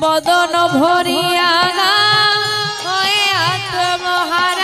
বদন ভরিয়া হয়ে আত্মহারা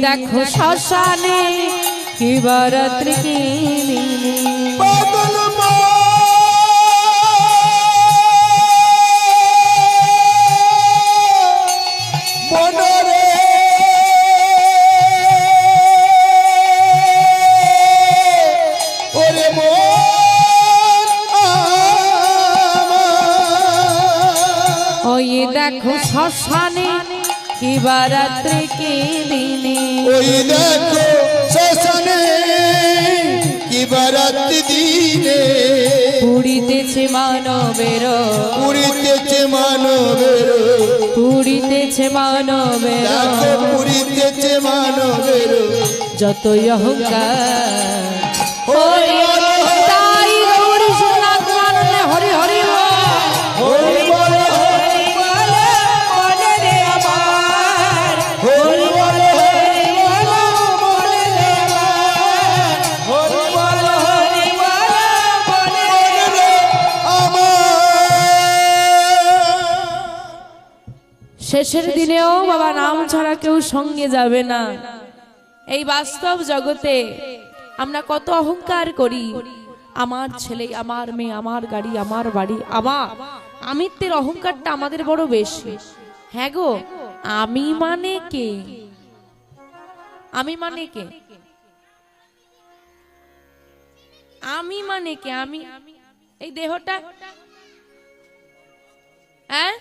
দেখো শ্মশানে কি বরাত্রি। ওই দেখো শ্মশানে কি বরাত্রি কি দিনে। ওই দেখো শ্মশানে কি বারাতি দিনে। পুড়িতেছে মানবের। পুরিতেছে মানবের। পুড়িতেছে মানবের। পুরিতেছে মানবের। যতই অহংকার শেষের দিনেও বাবা নাম ছাড়া কেউ সঙ্গে যাবে না। এই বাস্তব জগতে আমরা কত অহংকার করি। আমার ছেলে আমার মেয়ে আমার গাড়ি আমার বাড়ি। আমার আমিত্বের অহংকারটা আমাদের বড় বেশি। হ্যাঁ গো আমি মানে কে? আমি মানে কে? আমি মানে কে? আমি এই দেহটা? হ্যাঁ?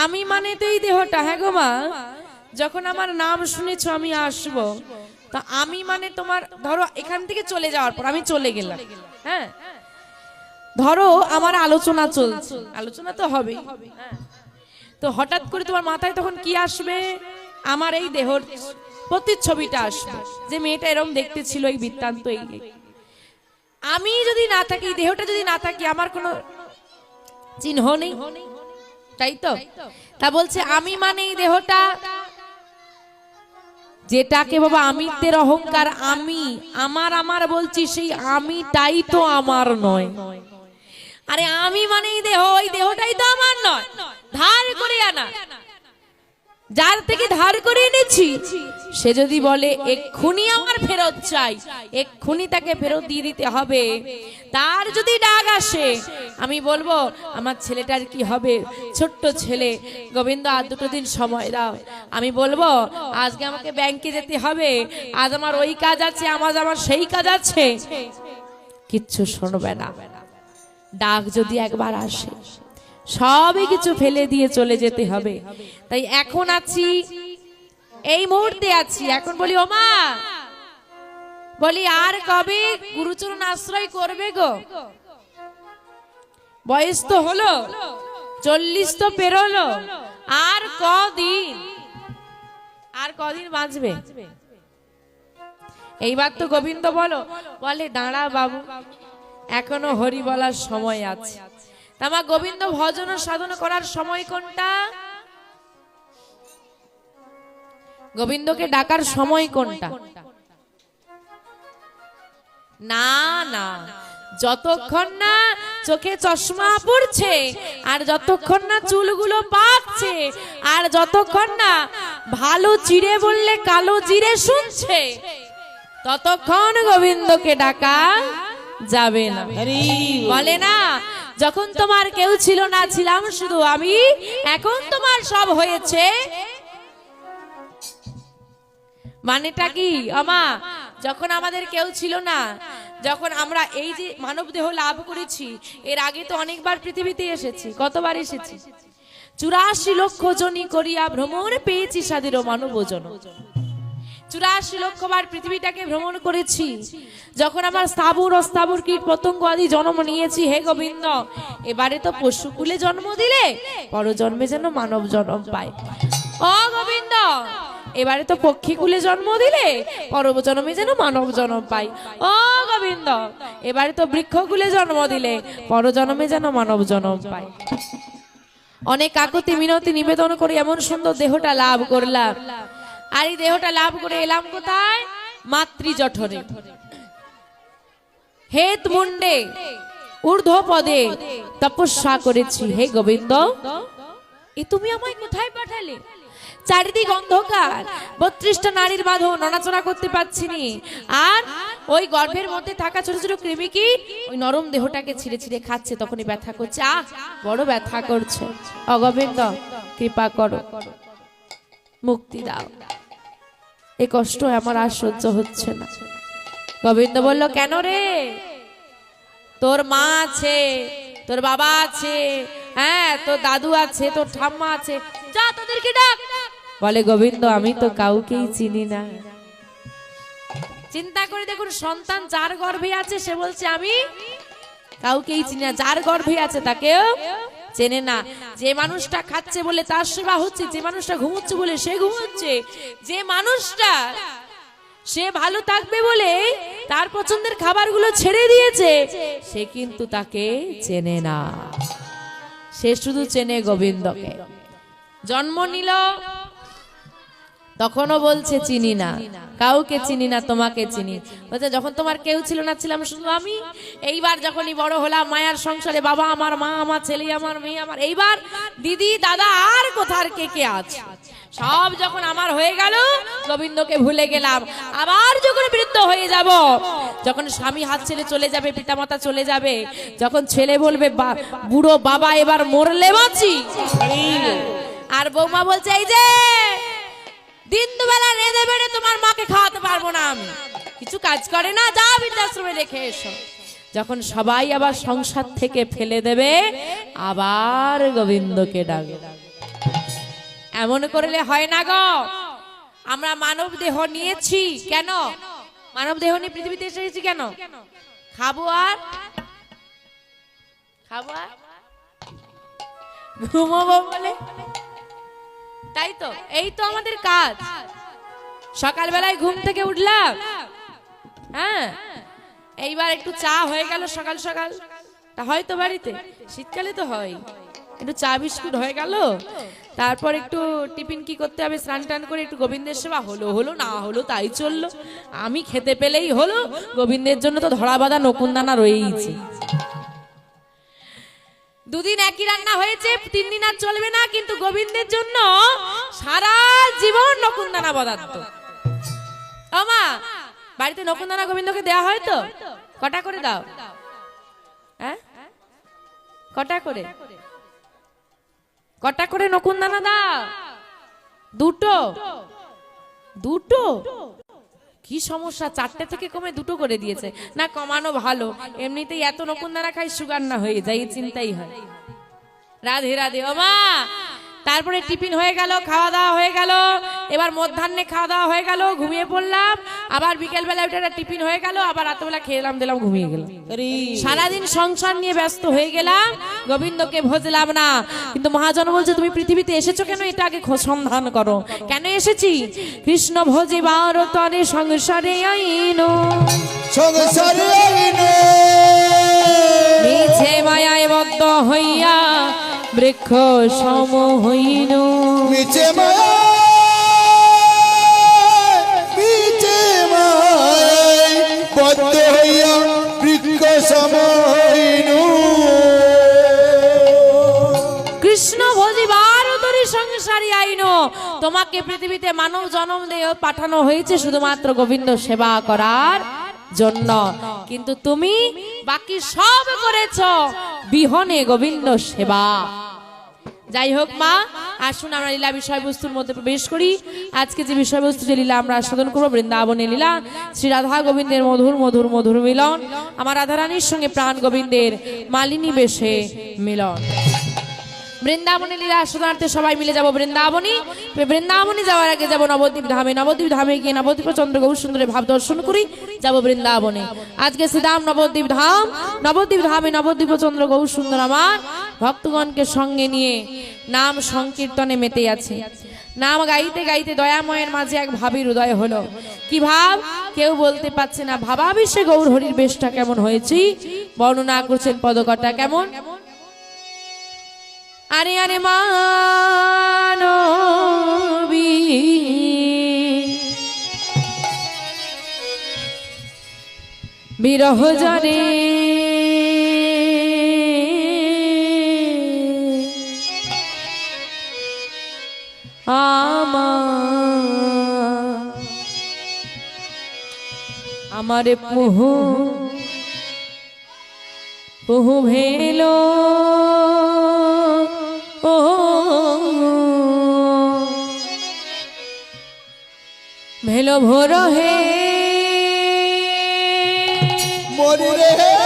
আমি মানে তো এই দেহটা হ্যাঁ গো মা? যখন আমার নাম শুনেছ, আমি আসব। তা আমি মানে তোমার, ধরো, এখান থেকে চলে যাওয়ার পর আমি চলে গেলাম। হ্যাঁ? ধরো, আমার আলোচনা চলছে। আলোচনা তো হবে তো হঠাৎ করে তোমার মাথায় তখন কি আসবে? আমার এই দেহর প্রতিচ্ছবিটা আসবে। যে মেয়েটা এরকম দেখতে ছিল এই বৃত্তান্ত এই। আমি যদি না থাকি, দেহটা যদি না থাকি, আমার কোনো চিহ্ন নেই। তাই তো? তা বলছে, আমি মানে এই দেহটা যেটাকে বাবা আমিত্বের অহংকার, আমি, আমার আমার বলছি, সেই আমিটাই তো আমার নয়। আরে, আমি মানে এই দেহ, ওই দেহটাই তো আমার নয়। ধার করে আনা। যার থেকে ধার করে এনেছি, সে যদি বলে, এক্ষুনি আমার ফেরত চাই, এক্ষুনি তাকে ফেরত দিয়ে দিতে হবে। তার যদি ডাক আসে, আমি বলব, আমার ছেলেটার কি হবে? ছোট্ট ছেলে, গোবিন্দ, আর দুটো দিন সময় দাও। আমি বলব, আজকে আমাকে ব্যাংকে যেতে হবে, আজ আমার ওই কাজ আছে আমার আমার সেই কাজ আছে। কিচ্ছু শুনবে না। ডাক যদি একবার আসে সবই কিছু ফেলে দিয়ে চলে যেতে হবে। তাই এখন আছি এই মুহূর্তে আছি। এখন বলি ওমা! বলি আর কবে গুরুচরণ আশ্রয় করবে গো? বয়স তো হলো। চল্লিশ তো পেরোলো। আর কদিন? আর কদিন বাঁচবে? এইবার তো গোবিন্দ বলো। বলে দাঁড়া বাবু এখনও হরি বলার সময় আছে। তা আমার গোবিন্দ ভজন ও সাধন করার সময় কোনটা? গোবিন্দকে ডাকার সময় কোনটা? না না। যতক্ষণ না চোখে চশমা পড়ছে আর যতক্ষণ না চুলগুলো পাচ্ছে আর যতক্ষণ না ভালো চিড়ে বললে কালো জিরে শুনছে ততক্ষণ গোবিন্দকে ডাকা যাবে না। বলে না যখন তোমার কেউ ছিল না, ছিলাম শুধু আমি। এখন তোমার সব হয়েছে। মানেটা কি? আমা যখন আমাদের কেউ ছিল না, যখন আমরা এই যে মানব দেহ লাভ করেছি, এর আগে তো অনেকবার পৃথিবীতে এসেছি, কতবার এসেছি? চুরাশি লক্ষ জনি করিয়া ভ্রমণ পেয়েছি স্বাধীর মানব জন চুরাশি লক্ষবার পৃথিবীটাকে ভ্রমণ করেছি। যখন আমার স্থাবর, অস্থাবর কীট পতঙ্গ আদি জন্ম নিয়েছি, হে গোবিন্দ? এবারে তো পশুকুলে জন্ম দিলে, পরজন্মে যেন মানব জন্ম পায়। ও গোবিন্দ, এবারে তো পক্ষীকুলে জন্ম দিলে পরজন্মে যেন মানব জন্ম পাই ও গোবিন্দ, এবারে তো বৃক্ষকুলে জন্ম দিলে, পরজন্মে যেন মানব জন্ম পায়। অনেক কাকতি মিনতি নিবেদন করে এমন সুন্দর দেহটা লাভ করলাম। আর এই দেহটা লাভ করে এলাম কোথায়? মাতৃ জঠরে। হেত মুন্ডে ঊর্ধ্ব পদে তপস্যা করেছি। হে গোবিন্দ, এ তুমি আমায় কোথায় পাঠালে? চারিদিক অন্ধকার বত্রিশটা নারীর বাঁধন, নড়াচড়া করতে পারছি নি। আর ওই গর্ভের মধ্যে থাকা ছোট ছোট কৃমি কি? ওই নরম দেহটাকে ছিঁড়ে ছিঁড়ে খাচ্ছে, তখনই ব্যথা করছে। আহ, বড় ব্যথা করছে। অগোবিন্দ, কৃপা করো। মুক্তি দাও। এই কষ্ট আমার আর সহ্য হচ্ছে না। গোবিন্দ বলল, কেন রে? তোর মা আছে, তোর বাবা আছে হ্যাঁ তোর দাদু আছে, তোর ঠাম্মা আছে। যা তোদেরকে ডাক। বলে, গোবিন্দ, আমি তো কাউকেই চিনি না। চিন্তা করে দেখুন, সন্তান যার গর্ভে আছে, সে বলছে, আমি কাউকেই চিনি না। যার গর্ভে আছে, তাকেও চেনে না। যে মানুষটা খাচ্ছে বলে তার সেবা হচ্ছে, যে মানুষটা ঘুমোচ্ছে বলে সে ঘুমোচ্ছে। যে মানুষটা সে ভালো থাকবে বলে তার পছন্দের খাবারগুলো ছেড়ে দিয়েছে, সে কিন্তু তাকে চেনে না। সে শুধু চেনে গোবিন্দকে। জন্ম নিল তখনও বলছে, চিনি না। কাউকে চিনি না, তোমাকে চিনি। বলছে, যখন তোমার কেউ ছিল না, ছিলাম শুধু আমি। এইবার যখনই বড় হলাম, মায়ার সংসারে বাবা আমার, মা আমার, ছেলে আমার, মেয়ে আমার, এইবার দিদি, দাদা আর কোথার কে কে আছে? সব যখন আমার হয়ে গেল, গোবিন্দকে ভুলে গেলাম। আবার যখন বৃদ্ধ হয়ে যাব, যখন স্বামী হাত ছেড়ে চলে যাবে, পিতামাতা চলে যাবে, যখন ছেলে বলবে, "বা- বুড়ো বাবা এবার মরলে বাঁচি? আর বৌমা বলছে, এই যে দিন দুবেলা রেঁধে বেড়ে তোমার মাকে খাওয়াতে পারব না আমি। কিছু কাজ করে না যা বৃদ্ধাশ্রমে রেখে এসো। যখন সবাই আবার সংসার থেকে ফেলে দেবে, আবার গোবিন্দকে ডাকে এমন করলে হয় না গো। আমরা মানব দেহ নিয়েছি কেন? মানব দেহ নিয়ে পৃথিবীতে এসেছি কেন? খাব আর? খাব আর? ঘুমাবো বলে? তাই তো? এই তো আমাদের কাজ। সকালবেলায় ঘুম থেকে উঠলাম। হ্যাঁ? এইবার একটু চা হয়ে গেল সকাল সকাল। তা হয় তো বাড়িতে। শীতকালে তো হয়। একটু চা বিস্কুট হয়ে গেল। তারপর একটু টিফিন কি করতে হবে, স্নান টান করে একটু গোবিন্দের সেবা হলো হলো, না হলো তাই চলল। আমি খেতে পেলেই হলো। গোবিন্দের জন্য তো ধরা বাঁধা নকুনদানা রয়েইছে। দুদিন একই রান্না হয়েছে, তিন দিন আর চলবে না, কিন্তু গোবিন্দের জন্য সারা জীবন নকুনদানা পদার্থ। আমা বাড়িতে নকুনদানা গোবিন্দকে দেওয়া হয় তো? কটা করে দাও? হ্যাঁ? কটা করে? কটা করে নকুনদানা দাও? দুটো? দুটো? কি সমস্যা? চারটে থেকে কমে দুটো করে দিয়েছে। না, কমানো ভালো। এমনিতেই এত নকুন দ্বারা খাই সুগার না হয়ে যায়, এই চিন্তাই হয়। রাধে রাধে। ও মা! তারপরে টিফিন হয়ে গেল খাওয়া দাওয়া হয়ে গেল। এবার মধ্যাহ্নে খাওয়া দাওয়া হয়ে গেল ঘুমিয়ে পড়লাম। আবার বিকেল বেলা ওটা টিফিন হয়ে গেল আবার রাতবেলা খেলাম দিলাম ঘুমিয়ে গেলাম। সারাদিন সংসার নিয়ে ব্যস্ত হয়ে গেলাম গোবিন্দকে ভজলাম না। কিন্তু মহাজন বলছে তুমি পৃথিবীতে এসেছ কেন? এটা আগে সন্ধান করো। কেন এসেছি? কৃষ্ণ ভজে তরে সংসারে আইনো। সংসারে আইনে। মিছে মায়ায় বদ্ধ হইয়া বৃক্ষ সম হইন মিছে মায়া বদ্ধ হইয়া বৃক্ষ সমইনু কৃষ্ণ ভজিবার তরি সংসারী আইন। তোমাকে পৃথিবীতে মানব জন্ম দিয়ে পাঠানো হয়েছে শুধুমাত্র গোবিন্দ সেবা করার জন্য। কিন্তু তুমি বাকি সব করেছ। বিহনে গোবিন্দ সেবা। যাই হোক মা, আসুন আমরা লীলা বিষয়বস্তুর মধ্যে প্রবেশ করি। আজকে যে বিষয়বস্তু যে লীলা আমরা আস্বাদন করব বৃন্দাবনে লীলা, শ্রী রাধা গোবিন্দের মধুর মধুর মধুর মিলন। আমার রাধারানীর সঙ্গে প্রাণ গোবিন্দের মালিনী বেশে মিলন। বৃন্দাবনী লীলা সবাই মিলে যাব বৃন্দাবনী। বৃন্দাবনী যাওয়ার আগে যাব নবদ্বীপ ধামে। নবদ্বীপ ধামে গিয়ে নবদ্বীপ চন্দ্র গৌর সুন্দরের ভাব দর্শন করি, যাব বৃন্দাবনে। আজকে শ্রীধাম নবদ্বীপ ধাম। নবদ্বীপ ধামে নবদ্বীপ চন্দ্র গৌর সুন্দর আমার ভক্তগণকে সঙ্গে নিয়ে নাম সংকীর্তনে মেতে আছে। নাম গাইতে গাইতে দয়াময়ের মাঝে এক ভাবির উদয় হলো। কি ভাব? কেউ বলতে পারছে না ভাবাবিষে গৌর হরির বেশটা কেমন হয়েছি? বর্ণনা করছেন পদকটা কেমন? আরে আরে মানবী। বিরহ জনে। আমার পুহু পুহু ভেলো। ও ভেলো ভোর হে মরি রে।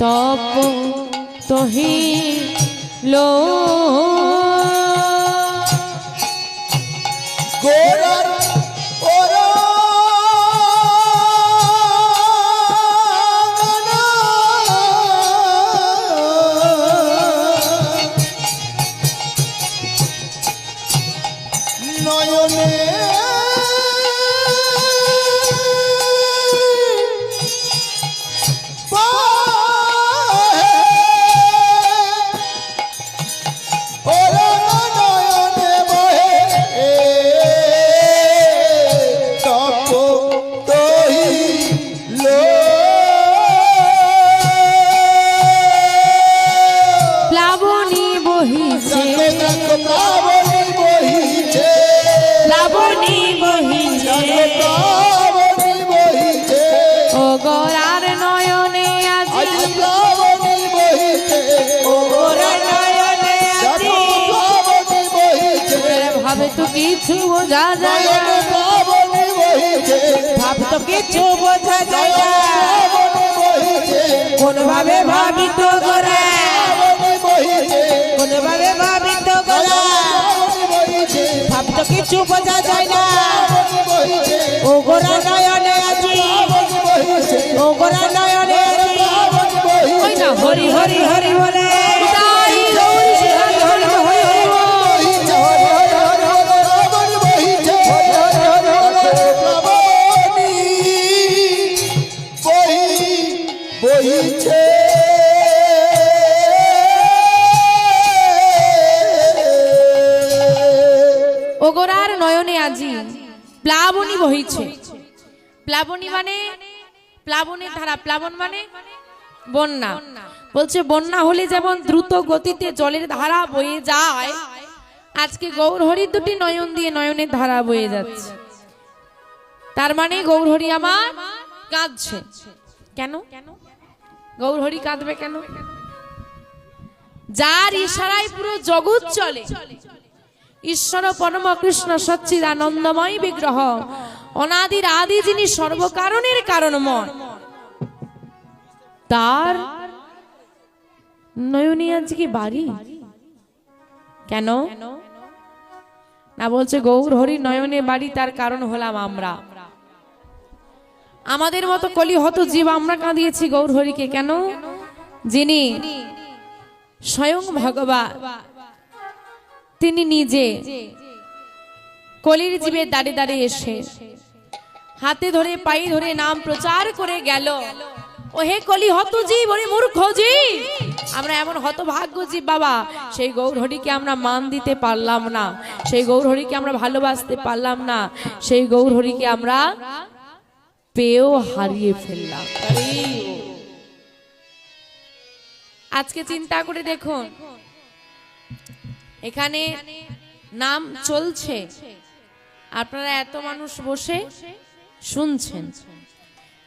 তপ তহি লো কিছু বোঝা যায় ভাব তো কিছু বোঝা যায় কোনভাবে ভাবি তো গোরা প্লাবনী বহিছে। কোনভাবে ভাবি তো গোরা প্লাবনী বহিছে। ভাব তো কিছু বোঝা যায় না। ও গোরা নয়নে আজি ও গোরা নয়নে আজি হরি হরি বলে। বহিছে ওগরার নয়নে আজি প্লাবনী বহিছে। প্লাবনী মানে প্লাবনের ধারা, প্লাবন মানে বন্যা। বলছে, বন্যা হলে যেমন দ্রুত গতিতে জলের ধারা বয়ে যায়, আজকে গৌরহরি দুটি নয়ন দিয়ে নয়নের ধারা বয়ে যাচ্ছে। তার মানে গৌরহরি আমার কাঁদছে। কেন? গৌরহরি কাঁদবে কেন? যার ইশারায় পুরো জগৎ চলে। ঈশ্বর পরম কৃষ্ণ সচ্চিদ আনন্দময় বিগ্রহ। অনাদির আদি যিনি সর্বকারণের কারণময়। তার নয়নী আজকে বাড়ি? কেন? না বলছে গৌর হরি নয়নে বাড়ি, তার কারণ হলাম আমরা। আমাদের মতো কলি হত জীব আমরা কাঁদিয়েছি গৌর হরিকে কেন? যিনি স্বয়ং ভগবান তিনি নিজে কলির জীবে দাঁড়িয়ে দাঁড়িয়ে এসে হাতে ধরে, পায়ে ধরে নাম প্রচার করে গেল। ও হে কলি হত জীব, ওরে মূর্খ জীব! আমরা এমন হতভাগ্য জীব বাবা, সেই গৌরহরিকে আমরা মান দিতে পারলাম না, সেই গৌরহরিকে আমরা ভালোবাসতে পারলাম না, সেই গৌরহরিকে আমরা পেয়েও হারিয়ে ফেললাম। আজকে চিন্তা করে দেখুন, এখানে নাম চলছে, আপনারা এত মানুষ বসে শুনছেন।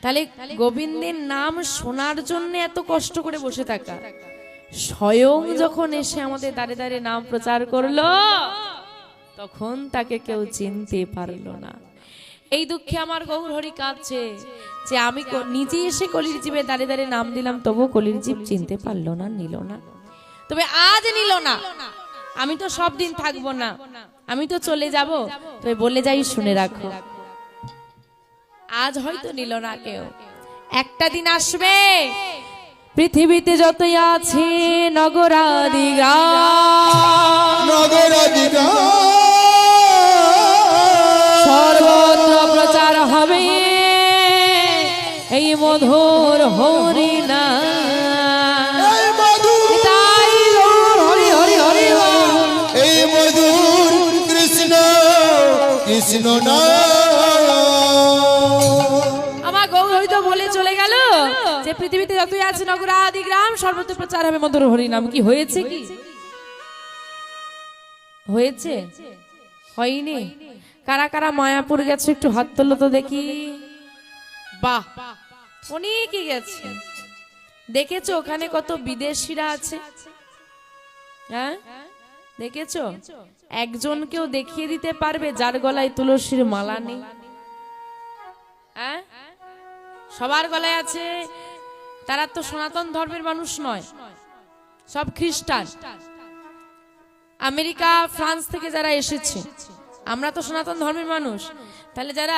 তাহলে গোবিন্দের নাম শোনার জন্য এত কষ্ট করে বসে থাকা। স্বয়ং যখন এসে আমাদের দাঁড়ে দাঁড়িয়ে নাম প্রচার করল, তখন তাকে কেউ চিনতে পারল না। এই দুঃখে আমার গৌর হরি কাঁদছে যে আমি নিজে এসে কলির জীবে দাঁড়িয়ে দাঁড়িয়ে নাম দিলাম তবু কলির জীব চিনতে পারল না, নিল না। তবে আজ নিল না। আমি তো সব দিন থাকব না। আমি তো চলে যাব। তবে বলে যাই, শুনে রাখো। আজ হয়তো নিল না কেউ। একটা দিন আসবে। পৃথিবীতে যতই আছে, নগরাদি গ্রাম। নগরাদিগা মধুর হরি না এই মধুর তাই গৌর হরি হরি হরি বল। এই মধুর কৃষ্ণ না আমার গৌর হরি তো বলে চলে গেল যে পৃথিবীতে যতই আছে নগর আদি গ্রাম সর্বত্র প্রচার হবে মধুর হরি নাম কি হয়েছে কি? হয়েছে? হয়নি? কারা কারা মায়াপুর গেছে একটু হাত তোলো তো দেখি। বাহ! অনেকই গেছে। দেখেছ ওখানে কত বিদেশিরা আছে? হ্যাঁ? দেখেছ? একজনকেও দেখিয়ে দিতে পারবে যার গলায় তুলসীর মালা নেই। হ্যাঁ? সবার গলায় আছে। তারা তো সনাতন ধর্মের মানুষ নয়। সব খ্রিস্টান। আমেরিকা, ফ্রান্স থেকে যারা এসেছে, আমরা তো সনাতন ধর্মের মানুষ। তাহলে যারা